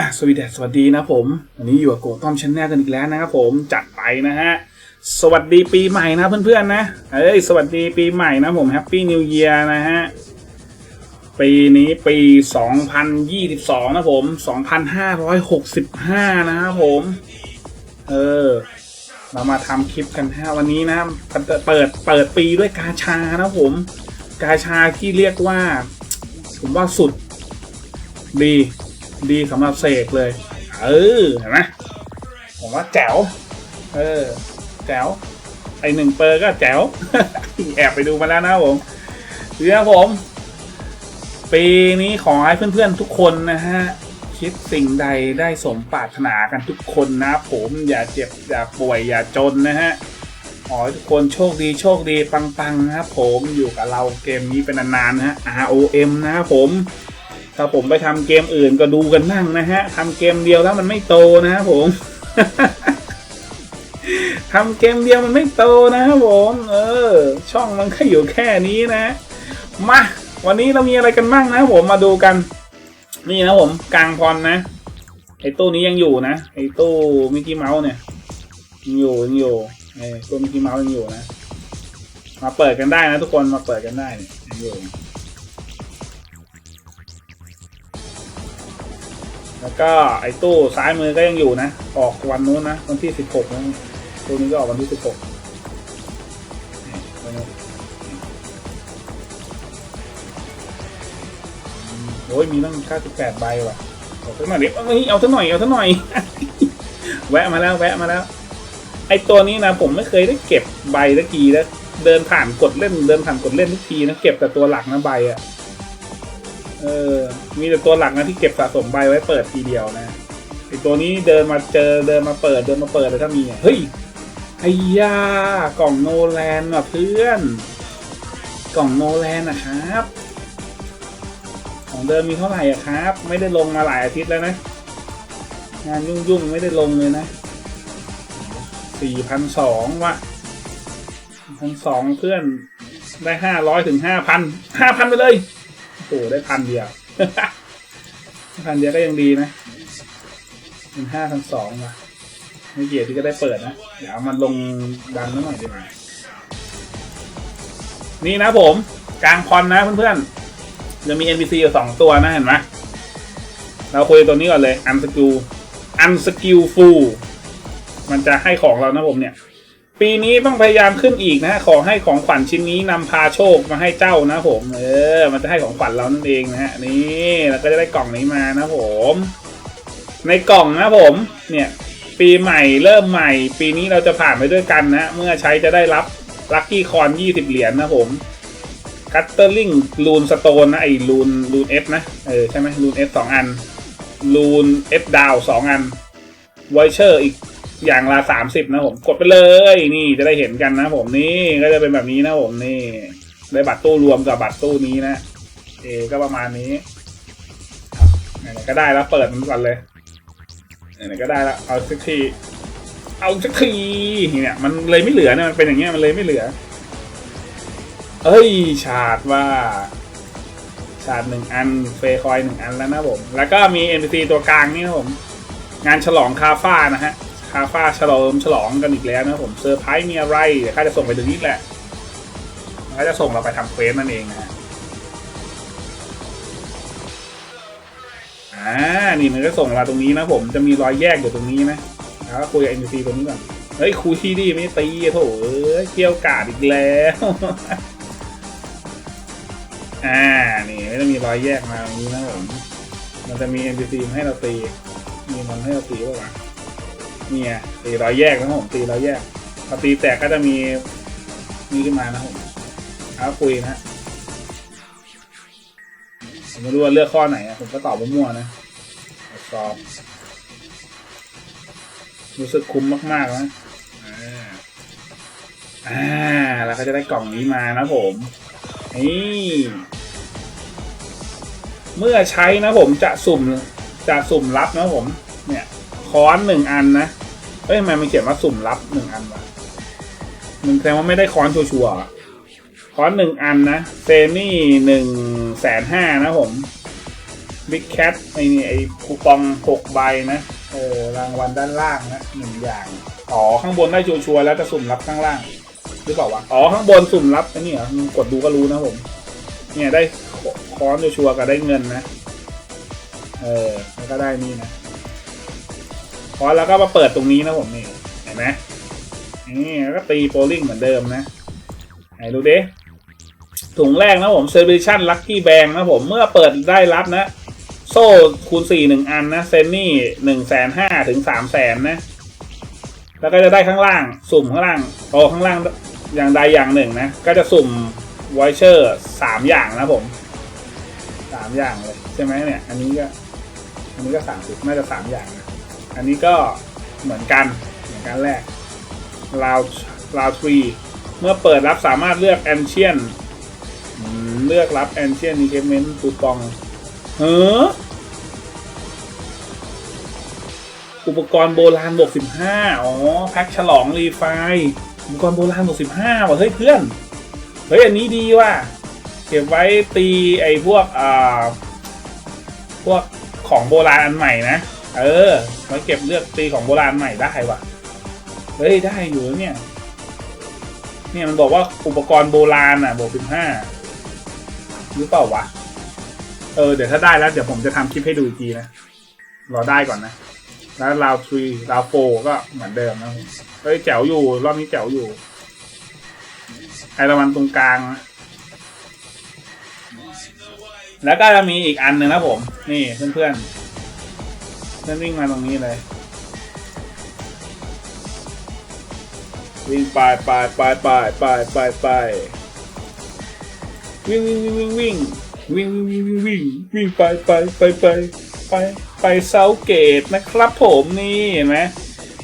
่ะสวัสดีสวัสดีนะผมวันนี้อยู่กับโกต้อมชนแนลกันอีกแล้วนะครับผมจัดไปนะฮะ สวัสดีปีใหม่นะเพื่อนๆนะเอ้ยสวัสดีปีใหม่นะผมแฮปปี้นิวเยียร์นะฮะ ปีนี้ปี 2022 นะผม 2565 นะครับผม เออ เรามาทำคลิปกันฮะวันนี้นะเปิดเปิดปีด้วยกาชานะผม กาชาที่เรียกว่า ผมว่าสุดดี ดีสำหรับเสกเลย เออเห็นไหมผมว่าแจ๋ว เออ แจ๋ว ไอหนึ่งเปอร์ก็แจ๋ว แอบไปดูมาแล้วนะผมเดี๋ยวผม ปีนี้ขอให้เพื่อนๆทุกคนนะฮะ คิดสิ่งใดได้สมปรารถนากันทุกคนนะผมอย่าเจ็บ อย่าป่วย อย่าจนนะฮะขอให้ทุกคนโชคดีโชคดีปังๆนะครับผมอยู่กับเราเกมนี้เป็นนานๆนะฮะ ROM นะครับผม ถ้าผมไปทำเกมอื่นก็ดูกันนั่งนะฮะทำเกมเดียวแล้วมันไม่โตนะครับผมทำเกมเดียวมันไม่โตนะครับผม เออ ช่องมันแค่อยู่แค่นี้นะ มาวันนี้เรามีอะไรกันบ้างนะผมมาดูกัน นี่นะผมกลางพรนะไอ้ตู้นี้ยังอยู่นะไอ้ตู้มิกกี้เมาส์เนี่ยยังอยู่ยังอยู่ไอ้ตู้มิกกี้เมาส์ยังอยู่นะ มาเปิดกันได้นะทุกคนมาเปิดกันได้ยังอยู่ แล้วก็ไอ้ตู้ซ้ายมือก็ยังอยู่นะ ออกวันนู้นนะ วันที่สิบหกนะตู้นี้ก็ออกวันที่สิบหกโอ้ยมีตั้งเก้าสิบแปดใบว่ะเอาสักหน่อยเดี๋ยวเอาเอาสักหน่อยเอาสักหน่อย แวะมาแล้วแวะมาแล้ว ไอ้ตัวนี้นะผมไม่เคยได้เก็บใบสักทีแล้วเดินผ่านกดเล่นเดินผ่านกดเล่นทุกทีนะเก็บแต่ตัวหลักนะใบอะ เออ มีแต่ตัวหลักนะที่เก็บสะสมใบไว้เปิดทีเดียวนะไอตัวนี้เดินมาเจอเดินมาเปิดเดินมาเปิดเลยถ้ามีอะเฮ้ยไอ้ยากล่องโนแลนว่ะเพื่อน กล่องโนแลนนะครับ ของเดิมมีเท่าไหร่อะครับ ไม่ได้ลงมาหลายอาทิตย์แล้วนะ งานยุ่งๆไม่ได้ลงเลยนะสี่พันสองว่ะพันสองเพื่อนได้ห้าร้อยถึงห้าพันห้าพันไปเลย โอ้ได้พันเดียว พันเดียวก็ยังดีนะเป็นห้าพันสองว่ะไม่เกียรที่ก็ได้เปิดนะ เดี๋ยวเอามันลงดันนิดหน่อยดีกว่านี่นะผม กลางพรนะเพื่อนๆจะมี NPC อยู่สองตัวนะเห็นไหมเราคุยตัวนี้ก่อนเลยอันสกิลอันสกิลฟูมันจะให้ของเรานะผมเนี่ย ปีนี้ต้องพยายามขึ้นอีกนะขอให้ของขวัญชิ้นนี้นำพาโชคมาให้เจ้านะผม เออ มันจะให้ของขวัญเรานั่นเองนะฮะนี่เราก็จะได้กล่องนี้มานะผม ในกล่องนะผม เนี่ยปีใหม่เริ่มใหม่ ปีนี้เราจะผ่านไปด้วยกันนะเมื่อใช้จะได้รับลัคกี้คอนยี่สิบเหรียญนะผมคัตเตอร์ลิงลูนสโตนนะไอ้ลูนลูนเอฟนะเออใช่ไหมลูนเอฟสองอันลูนเอฟดาวสองอันไวเชอร์อีก อย่างละสามสิบนะผมกดไปเลยนี่จะได้เห็นกันนะผมนี่ก็จะเป็นแบบนี้นะผมนี่ได้บัตรตู้รวมกับบัตรตู้นี้นะเอก็ประมาณนี้ไหนก็ได้แล้วเปิดมันก่อนเลยไหนก็ได้แล้วเอาสักทีเอาสักทีเนี่ย มันเลยไม่เหลือเนี่ยมันเป็นอย่างเงี้ยมันเลยไม่เหลือ เอ้ยชาดว่าชาดหนึ่งอันเฟคอยหนึ่งอันแล้วนะผม แล้วก็มี NPC ตัวกลางนี่นะผม งานฉลองคาฟ้านะฮะ คาฟ้าฉลองฉลองกันอีกแล้วนะผมเซอร์ไพรส์มีอะไรเดี๋ยวข้าจะส่งไปถึงนี้แหละเขาจะส่งเราไปทำเควสนั่นเองนะฮะอ่านี่มันก็ส่งมาตรงนี้นะผมจะมีรอยแยกอยู่ตรงนี้นะแล้วก็คุยกับ NPC ตรงนี้ก่อนเฮ้ยคุยที่ดีไม่ตีโถเอ้ยเกี่ยวกาดอีกแล้วอ่านี่ไม่ต้องมีรอยแยกมาตรงนี้นะผมมันจะมี NPC มาให้เราตีมีมันให้เราตีป่าวะ เนี่ยตีร้อยแยกนะผมตีร้อยแยกพอตีแตกก็จะมีนี่ขึ้นมานะผมเอาคุยนะผมไม่รู้ว่าเลือกข้อไหนผมก็ตอบมั่วๆนะสอบรู้สึกคุ้มมากๆนะอ่าอ่าแล้วก็จะได้กล่องนี้มานะผมนี่เมื่อใช้นะผมจะสุ่มจะสุ่มรับนะผม เนี่ยค้อนหนึ่งอันนะ เอ้ยทำไมมันเขียนว่าสุ่มรับหนึ่งอันวะมันแสดงว่าไม่ได้ค้อนชัวร์ค้อนหนึ่งอันนะเซนี่หนึ่งแสนห้านะผมบิ๊กแคทไอ้นี่ไอ้คูปองหกใบนะเออรางวัลด้านล่างนะหนึ่งอย่าง อ๋อ ข้างบนได้ชัวร์แล้วจะสุ่มรับข้างล่าง หรือเปล่าวะ อ๋อ ข้างบนสุ่มรับไอ้นี่เหรอกดดูก็รู้นะผม เนี่ยได้ค้อนชัวร์กับได้เงินนะ เออแล้วก็ได้นี่นะ ค้อแล้วก็มาเปิดตรงนี้นะผมนี่เห็นไหมนี่แล้วก็ตีโปลิงเหมือนเดิมนะไหนดูดิถุงแรกนะผมเซอร์วิชั่นลัคกี้แบงนะผมเมื่อเปิดได้รับนะ โซ่คูณสี่หนึ่งอันนะเซนนี่หนึ่งแสนห้าถึงสามแสนนะ แล้วก็จะได้ข้างล่างสุ่มข้างล่างโอข้างล่างอย่างใดอย่างหนึ่งนะ ก็จะสุ่มไวเชอร์สามอย่างนะผมสามอย่างเลยใช่ไหมเนี่ย อันนี้ก็ อันนี้ก็สามสิบน่าจะสามอย่าง อันนี้ก็เหมือนกันเหมือนกันแรกลาวลาวทรีเมื่อเปิดรับสามารถเลือกแอนเชียนเลือกรับ Ancient Equipment คูปองเอออุปกรณ์โบราณบวกสิบห้าอ๋อแพ็คฉลองรีไฟอุปกรณ์โบราณบวกสิบห้าว่ะเฮ้ยเพื่อน เฮ้ย อันนี้ดีว่ะ เก็บไว้ตีไอ้พวกอ่าพวกของโบราณอันใหม่นะ เออ ไว้เก็บเลือกตีของโบราณใหม่ได้ว่ะ เฮ้ย ได้อยู่เนี่ย เนี่ยมันบอกว่าอุปกรณ์โบราณอะบวกสิบห้าหรือเปล่าวะ เออ เดี๋ยวถ้าได้แล้ว เดี๋ยวผมจะทำคลิปให้ดูอีกทีนะ รอได้ก่อนนะ แล้วราวทรีราวโฟก็เหมือนเดิมนะเฮ้ยแจ๋วอยู่ รอบนี้แจ๋วอยู่ ไอรมันตรงกลางนะแล้วก็จะมีอีกอันหนึ่งนะผม นี่เพื่อนเพื่อนๆ เพื่อนวิ่งมาตรงนี้เลย วิ่งไปไปไปไปไปไปไปวิ่งวิ่งวิ่งวิ่งวิ่งวิ่งวิ่งวิ่งวิ่งไปไปไปไปไปไปเซาเกตนะครับผมนี่เห็นไหม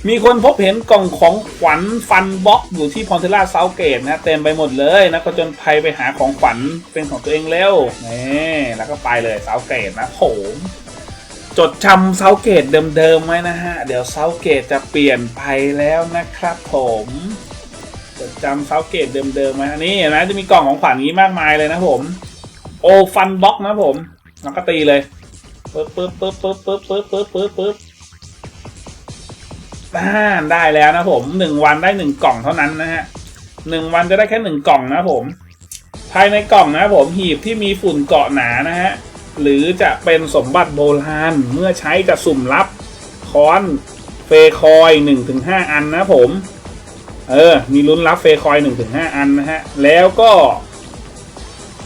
มีคนพบเห็นกล่องของขวัญฟันบ็อกอยู่ที่พอนเทล่าเซาเกตนะเต็มไปหมดเลยนะก็จนภัยไปหาของขวัญเป็นของตัวเองเร็วนี่แล้วก็ไปเลยเซาเกตนะผม จดจำเซาเกตเดิมๆไว้นะฮะ เดี๋ยวเซาเกตจะเปลี่ยนไปแล้วนะครับผมจดจำเซาเกตเดิมๆไว้อันนี้เห็นไหมจะมีกล่องของขวัญนี้มากมายเลยนะผม โอฟันบ็อกนะผมแล้วก็ตีเลยปึ๊บปึ๊บปึ๊บปึ๊บปึ๊บปึ๊บปึ๊บปึ๊บปึ๊บอ่าได้แล้วนะผมหนึ่งวันได้หนึ่งกล่องเท่านั้นนะฮะหนึ่งวันจะได้แค่หนึ่งกล่องนะผม ภายในกล่องนะผมหีบที่มีฝุ่นเกาะหนานะฮะ หรือจะเป็นสมบัติโบราณ เมื่อใช้จะสุ่มรับค้อนเฟคอยหนึ่งถึงห้าอันนะผม เออ มีลุ้นรับเฟคอยหนึ่งถึงห้าอันนะฮะ แล้วก็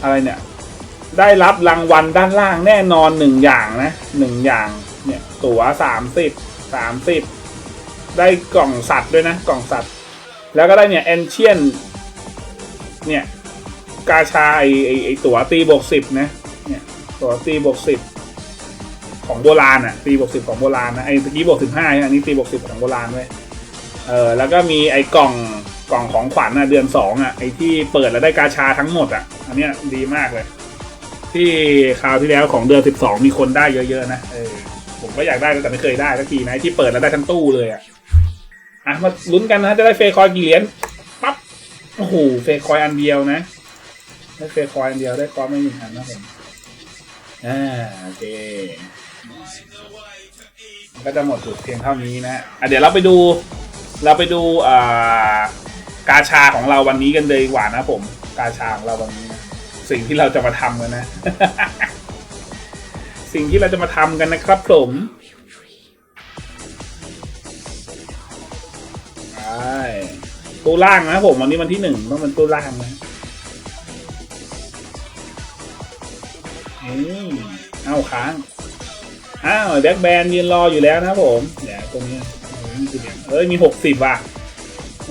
อะไรเนี่ย ได้รับรางวัลด้านล่างแน่นอนหนึ่งอย่างนะหนึ่งอย่าง เนี่ย ตั๋วสามสิบสามสิบได้กล่องสัตว์ด้วยนะ กล่องสัตว์ แล้วก็ได้เนี่ยแอนเชียนเนี่ย กาชาไอไอตั๋วตีบวกสิบนะ ตัวตีบวกสิบของโบราณอะตีบวกสิบของโบราณนะไอ้ตะกี้บวกสิบห้าอันนี้ตีบวกสิบของโบราณเว้ยเออแล้วก็มีไอ้กล่องกล่องของขวัญอะเดือนสองอะไอ้ที่เปิดแล้วได้กาชาทั้งหมดอะ อันเนี้ยดีมากเลย ที่คราวที่แล้วของเดือนสิบสองมีคนได้เยอะๆนะเออผมก็อยากได้แต่ไม่เคยได้สักทีนะที่เปิดแล้วได้ทั้งตู้เลยอะอะมาลุ้นกันนะจะได้เฟคอยกี่เหรียญปั๊บโอ้โหเฟคอยอันเดียวนะได้เฟคอยอันเดียวได้คอยไม่หนึ่งอันนะผม อ่าโอเคก็จะหมดจุดเพียงเท่านี้นะอะเดี๋ยวเราไปดู เราไปดูอ่ากาชาของเราวันนี้กันเลยดีกว่านะผม กาชาของเราวันนี้นะสิ่งที่เราจะมาทำกันนะ สิ่งที่เราจะมาทำกันนะครับผมไปตู้ล่างนะผมวันนี้วันที่หนึ่งต้องเป็นตู้ล่างนะ เอาค้างอ้าวแบ็คแบนยืนรออยู่แล้วนะผมเดี๋ยวตรงนี้เอ้ยมีหกสิบว่ะ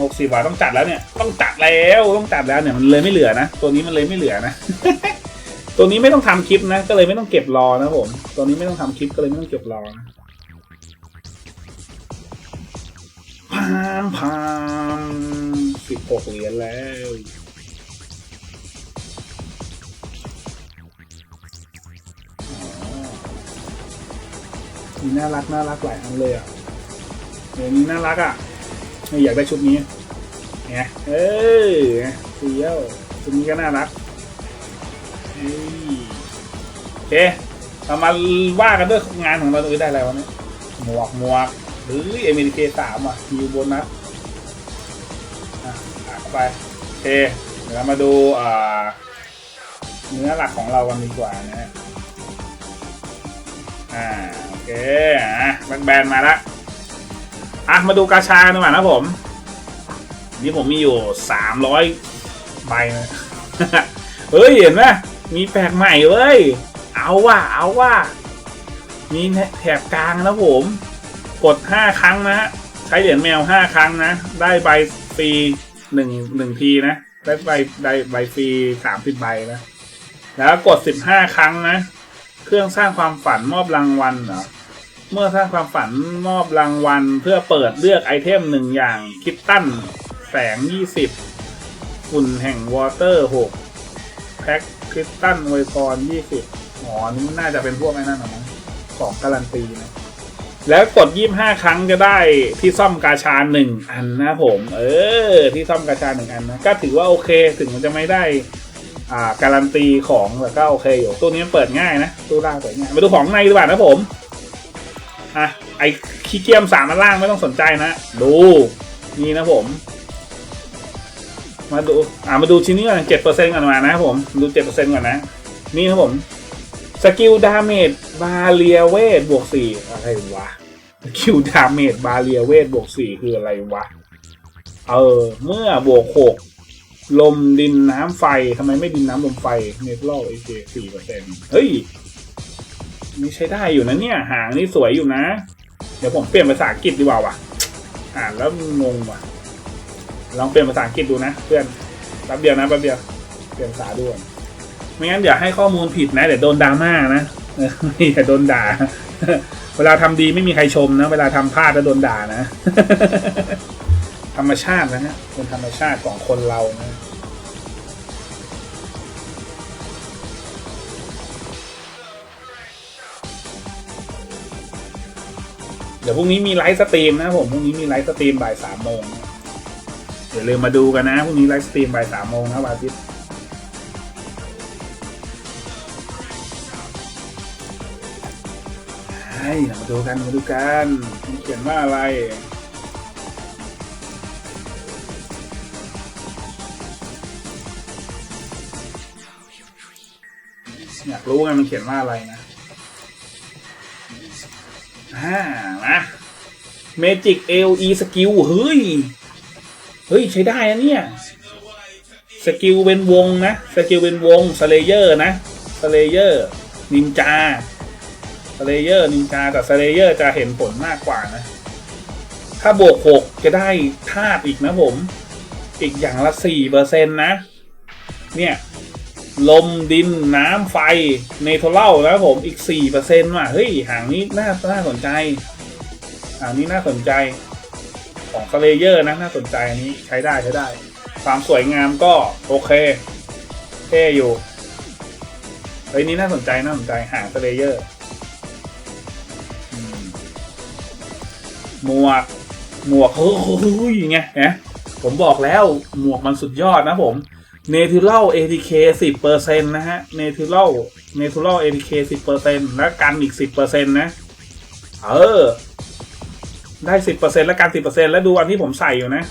หกสิบว่ะต้องจัดแล้วเนี่ย ต้องจัดแล้วต้องจัดแล้วเนี่ยมันเลยไม่เหลือนะตัวนี้มันเลยไม่เหลือนะตัวนี้ไม่ต้องทำคลิปนะ ก็เลยไม่ต้องเก็บรอนะผม ตัวนี้ไม่ต้องทำคลิปก็เลยไม่ต้องเก็บรอนะพามพามสิบหกเหรียญแล้ว มีน่ารักน่ารักหลายอันเลยอะเดี๋ยวนี้น่ารักอะไม่อยากได้ชุดนี้ไงเอ้ยเที่ยวชุดนี้ก็น่ารักเอ้ยโอเคเรามาว่ากันด้วยงานของเราด้วยได้อะไรวะเนี่ยหมวกหมวกหรือเอเมริเคสามอะมีโบนัสอะอะไปเคเดี๋ยวมาดูอ่าเนื้อหลักของเรากันดีกว่านะฮะอ่า เคอะแบนแบนมาละอะมาดูกาชาหน่อยนะผม นี่ผมมีอยู่สามร้อยใบนะเฮ้ยเห็นไหมมีแปลกใหม่เว้ย เอาว่ะเอาว่ะมีแถบกลางนะผม กดห้าครั้งนะฮะ ใช้เหรียญแมวห้าครั้งนะ ได้ใบฟรีหนึ่งหนึ่งทีนะ ได้ใบได้ใบฟรีสามสิบใบนะ แล้วกดสิบห้าครั้งนะ เครื่องสร้างความฝันมอบรางวัลเหรอ เมื่อสร้างความฝันมอบรางวัล เพื่อเปิดเลือกไอเทมหนึ่งอย่าง คิตตันแสงยี่สิบฝุ่นแห่งวอเตอร์หกแพ็คคริสตันไวพรยี่สิบอ๋อนี่น่าจะเป็นพวกไอ้นั่นนะมั้งของการันตีนะแล้วกดยี่ห้าครั้งจะได้ที่ซ่อมกาชาหนึ่งอันนะผม เออ ที่ซ่อมกาชาหนึ่งอันนะ ก็ถือว่าโอเคถึงมันจะไม่ได้ อ่า การันตีของแต่ก็โอเคอยู่ ตัวนี้เปิดง่ายนะ ตู้ล่างเปิดง่าย มาดูของในดีกว่านะผม อะไอขี้เกียมสามอันล่างไม่ต้องสนใจนะ ดูนี่นะผม มาดูอ่ามาดูชิ้นนี้ก่อนเจ็ดเปอร์เซ็นต์ก่อนมานะครับผมดูเจ็ดเปอร์เซ็นต์ก่อนนะ นี่ครับผมสกิลดาเมจบาเลียเวทบวกสี่อะไรวะสกิลดาเมจบาเลียเวทบวกสี่คืออะไรวะ เออ เมื่อบวกหกลมดินน้ำไฟทำไมไม่ดินน้ำลมไฟเนเธอร์เอเจสี่เปอร์เซ็นต์เฮ้ย นี่ใช้ได้อยู่นะเนี่ย หางนี่สวยอยู่นะ เดี๋ยวผมเปลี่ยนภาษาอังกฤษดีกว่าว่ะ อ่านแล้วงงว่ะ ลองเปลี่ยนภาษาอังกฤษดูนะเพื่อนแป๊บเดียวนะแป๊บเดียวเปลี่ยนภาษาด้วยไม่งั้นอย่าให้ข้อมูลผิดนะเดี๋ยวโดนดราม่านะเอออย่าโดนด่า เวลาทำดีไม่มีใครชมนะ เวลาทำพลาดแล้วโดนด่านะ ธรรมชาตินะฮะเป็นธรรมชาติของคนเรานะ ดี๋ยวพรุ่งนี้มีไลฟ์สตรีมนะผมพรุ่งนี้มีไลฟ์สตรีมบ่ายสามโมงนะเดี๋ยวลืมมาดูกันนะพรุ่งนี้ไลฟ์สตรีมบ่ายสามโมงนะวันอาทิตย์ใช่มาดูกันมาดูกันมันเขียนว่าอะไร อยากรู้ไงมันเขียนว่าอะไรนะ อ่ามาเมจิกเอลีสกิลเฮ้ย เฮ้ย ใช้ได้นะเนี่ย สกิลเป็นวงนะ สกิลเป็นวงสเลเยอร์นะสเลเยอร์นินจาสเลเยอร์นินจาแต่สเลเยอร์จะเห็นผลมากกว่านะ ถ้าบวกหกจะได้ธาตุอีกนะผม อีกอย่างละสี่เปอร์เซ็นต์นะ เนี่ย ลมดินน้ำไฟเนโทรเล่าแล้วผมอีกสี่เปอร์เซ็นต์ว่ะเฮ้ยหางนี้น่าน่าสนใจหางนี้น่าสนใจของสเลเยอร์นะน่าสนใจอันนี้ใช้ได้ใช้ได้ ความสวยงามก็โอเคเท่อยู่เฮ้ยนี่น่าสนใจน่าสนใจหางสเลเยอร์หมวกหมวกเฮ้ยไงนะผมบอกแล้วหมวกมันสุดยอดนะผม เนทูรัล ATK สิบเปอร์เซ็นต์นะฮะเนทูรัลเนทูรัล ATK สิบเปอร์เซ็นต์และกันอีกสิบเปอร์เซ็นต์นะ เออ ได้สิบเปอร์เซ็นต์และกันสิบเปอร์เซ็นต์แล้วดูอันที่ผมใส่อยู่นะ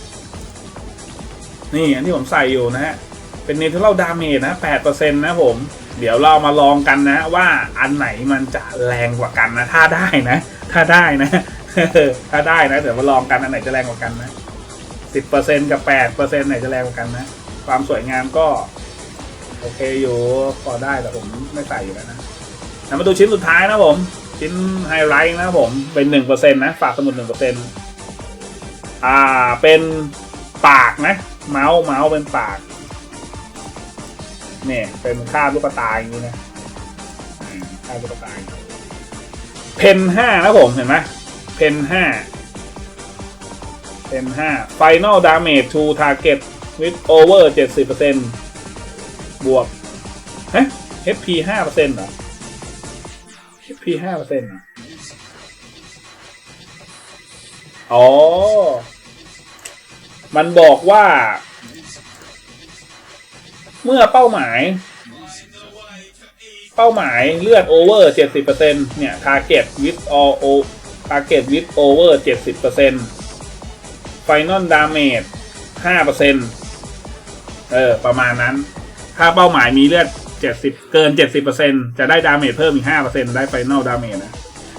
นี่อันที่ผมใส่อยู่นะฮะ เป็นเนทูรัลดาเมจนะแปดเปอร์เซ็นต์นะผม เดี๋ยวเรามาลองกันนะ ว่าอันไหนมันจะแรงกว่ากันนะ ถ้าได้นะ ถ้าได้นะ ถ้าได้นะ เดี๋ยวมาลองกันอันไหนจะแรงกว่ากันนะสิบเปอร์เซ็นต์กับแปดเปอร์เซ็นต์ไหนจะแรงกว่ากันนะ ความสวยงามก็ โอเคอยู่พอได้แต่ผมไม่ใส่อยู่แล้วนะแล้วมาดูชิ้นสุดท้ายนะผม ชิ้นไฮไลท์นะผมเป็นหนึ่งเปอร์เซ็นต์นะ ฝากสมุดหนึ่งเปอร์เซ็นต์อ่าเป็นปากนะ เมาส์เมาส์เป็นปากเนี่ยเป็นคาบลูกตาอย่างนี้นะคาบลูกตายเพนห้านะผมเห็นไหมเพนห้าเพนห้า Final Damage to Target with over เจ็ดสิบเปอ ร์เซ็นบวกฮะ HP ห้าเปอร์เซ็นต์เหรอ HP ห้าเปอร์เซ็นต์อ๋อ มันบอกว่า เมื่อเป้าหมาย เป้าหมายเลือดโอเวอร์เจ็ดสิบเปอร์เซ็นเนี่ย target with all o target with over เจ็ดสิบเปอร์เซ็น final damage ห้าเปอร์เซ็นต์ เออ ประมาณนั้น ถ้าเป้าหมายมีเลือดเจ็ดสิบเกินเจ็ดสิบเปอร์เซ็นจะได้ดาเมจเพิ่มอีกห้าเปอร์เซ็นได้ final damage นะ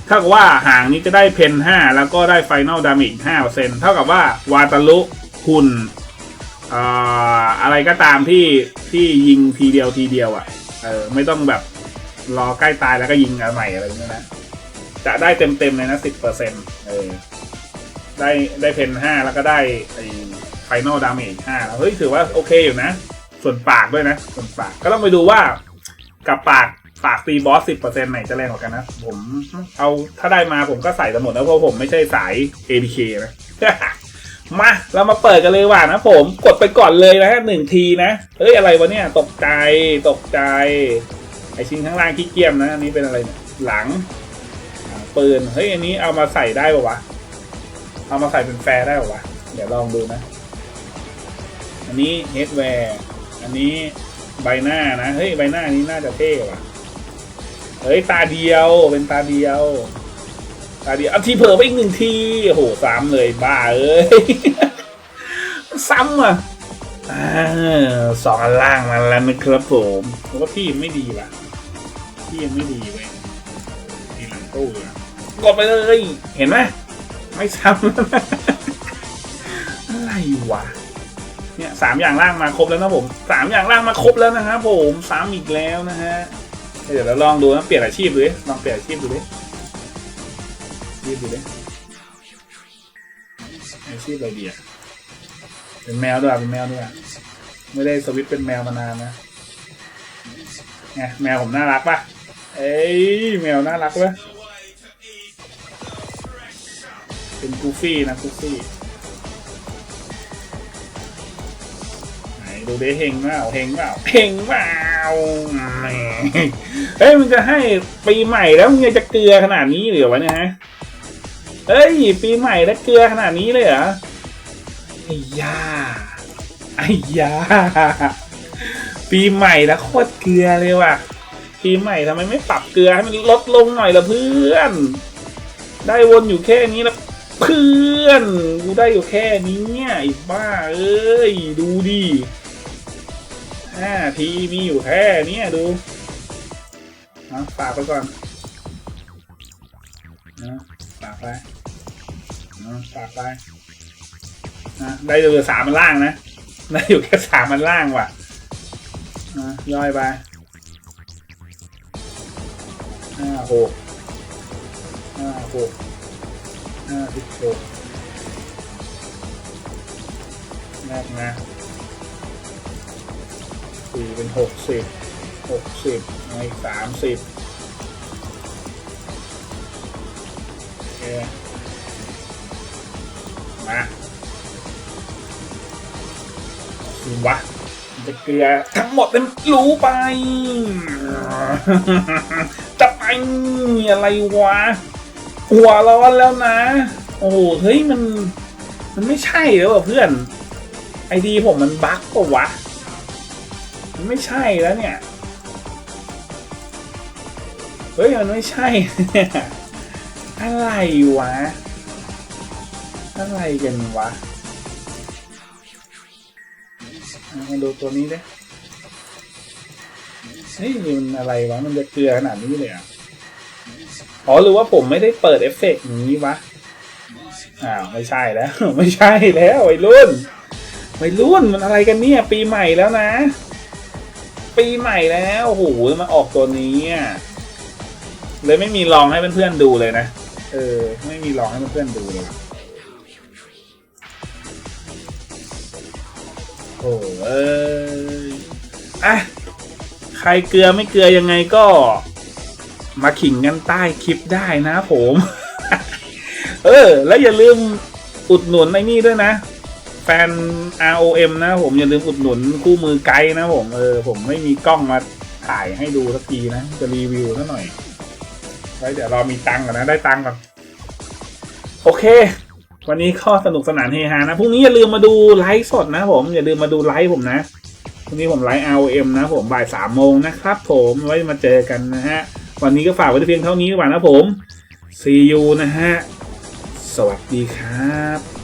เท่ากับว่าหางนี้จะได้เพนห้าแล้วก็ได้ final damage ห้าเปอร์เซ็นเท่ากับว่าวาตาลุหุ่นอะไรก็ตามที่ที่ยิงทีเดียวทีเดียวอะ่ะ เออ ไม่ต้องแบบรอใกล้ตายแล้วก็ยิงอันใหม่อะไรอย่างเงี้ยนะ จะได้เต็มเต็มๆเลยนะสิบเปอร์เซ็นเออ ได้ได้เพนห้าแล้วก็ได้ไอ้ ไฟนอลดาเมจห้าเฮ้ยถือว่าโอเคอยู่นะ ส่วนปากด้วยนะ ส่วนปากก็ต้องไปดูว่ากับปากปากตีบอสสิบเปอร์เซ็นต์ไหนจะแรงกว่ากันนะ ผมเอาถ้าได้มาผมก็ใส่ทั้งหมดแล้วเพราะผมไม่ใช่สาย ADK นะมาเรามาเปิดกันเลยว่านะผมกดไปก่อนเลยนะฮะหนึ่งทีนะเฮ้ยอะไรวะเนี่ยตกใจตกใจไอชิ้นข้างล่างขี้เกียจนะอันนี้เป็นอะไรหลังปืนเฮ้ยอันนี้เอามาใส่ได้ปะวะเอามาใส่เป็นแฟร์ได้ปะวะเดี๋ยวลองดูนะ อันนี้เฮดแวร์ อันนี้ใบหน้านะ เฮ้ย ใบหน้านี้น่าจะเท่ว่ะ เฮ้ย ตาเดียว เป็นตาเดียว ตาเดียวเอาทีเผลอไปอีกหนึ่งที โอ้โหซ้ำเลยบ้าเอ้ย ซ้ำอะอสองอันล่างมาแล้วนะครับผมเพราะว่าพี่ไม่ดีว่ะ พี่ยังไม่ดีเว้ยทีหลังตู้อะกดไปเลย เห็นไหมไม่ซ้ำอะไรวะ เนี่ยสามอย่างล่างมาครบแล้วนะผมสามอย่างล่างมาครบแล้วนะครับผมซ้ำอีกแล้วนะฮะเดี๋ยวเราลองดูนะเปลี่ยนอาชีพดูดิลองเปลี่ยนอาชีพดูดิชีพดูดิอาชีพอะไรดีอะเป็นแมวด้วยอะเป็นแมวด้วยอะไม่ได้สวิตเป็นแมวมานานนะไงแมวผมน่ารักปะเอ้ยแมวน่ารักปะเป็นกูฟี่นะกูฟี่ ดูดิเฮงเปล่าเฮงเปล่าเฮงเปล่าเฮ้ยมึงจะให้ปีใหม่แล้วมึงยังจะเกลือขนาดนี้เหรือวะเนี่ยฮะเอ้ย ปีใหม่แล้วเกลือขนาดนี้เลยเหรอไอ้ยาไอ้ยาปีใหม่แล้วโคตรเกลือเลยว่ะปีใหม่ทำไมไม่ปรับเกลือให้มันลดลงหน่อยละเพื่อน ได้วนอยู่แค่นี้แล้วเพื่อน กูได้อยู่แค่นี้เนี่ยไอ้บ้าเอ้ย ดูดิ ห้าทีมีอยู่แค่เนี้ยดูนะฝากไปก่อนนะฝากไปนะฝากไปนะได้เหลือสามมันล่างนะ ได้อยู่แค่สามมันล่างว่ะนะย่อยไปห้าหกห้าหกห้าสิบหกแรกนะ สี่เป็นหกสิบหกสิบในสามสิบโอเคมาคือวะจะเกลือทั้งหมดเป็นรู้ไป จะไปอะไรวะหัวร้อนแล้วนะ โอ้โหเฮ้ยมัน มันไม่ใช่แล้วเพื่อน ไอดีผมมันบั๊กปะวะ มันไม่ใช่แล้วเนี่ย เฮ้ย มันไม่ใช่ อะไรวะ อะไรกันวะมาดูตัวนี้ดิเฮ้ยมันอะไรวะ มันจะเกลือขนาดนี้เลยอะอ๋อหรือว่าผมไม่ได้เปิดเอฟเฟกต์นี้วะ อ้าว ไม่ใช่แล้ว ไม่ใช่แล้ววัยรุ่นวัยรุ่นมันอะไรกันเนี่ย ปีใหม่แล้วนะ ปีใหม่แล้วโอ้โหมาออกตัวนี้อะเลยไม่มีลองให้เพื่อนๆดูเลยนะ เออ ไม่มีลองให้เพื่อนๆดูเลย โอ้เอยอะ ใครเกลือไม่เกลือยังไงก็ มาขิงกันใต้คลิปได้นะผม เออ แล้วอย่าลืมอุดหนุนไอ้นี่ด้วยนะ ฟน ROM นะผมอย่าลืมอุดหนุนคู่มือไกด์นะผมเออผมไม่มีกล้องมาถ่ายให้ดูสักทีนะ จะรีวิวซะหน่อย ไว้เดี๋ยวรอมีตังก่อนนะ ได้ตังก่อน โอเค วันนี้ก็สนุกสนานเฮฮานะพรุ่งนี้อย่าลืมมาดูไลฟ์สดนะผมอย่าลืมมาดูไลฟ์ผมนะวันนี้ผมไลฟ์ ROM นะผมบ่ายสามโมงนะครับ ผมไว้มาเจอกันนะฮะ วันนี้ก็ฝากไว้เพียงเท่านี้ก่อนนะผม see you นะฮะ สวัสดีครับ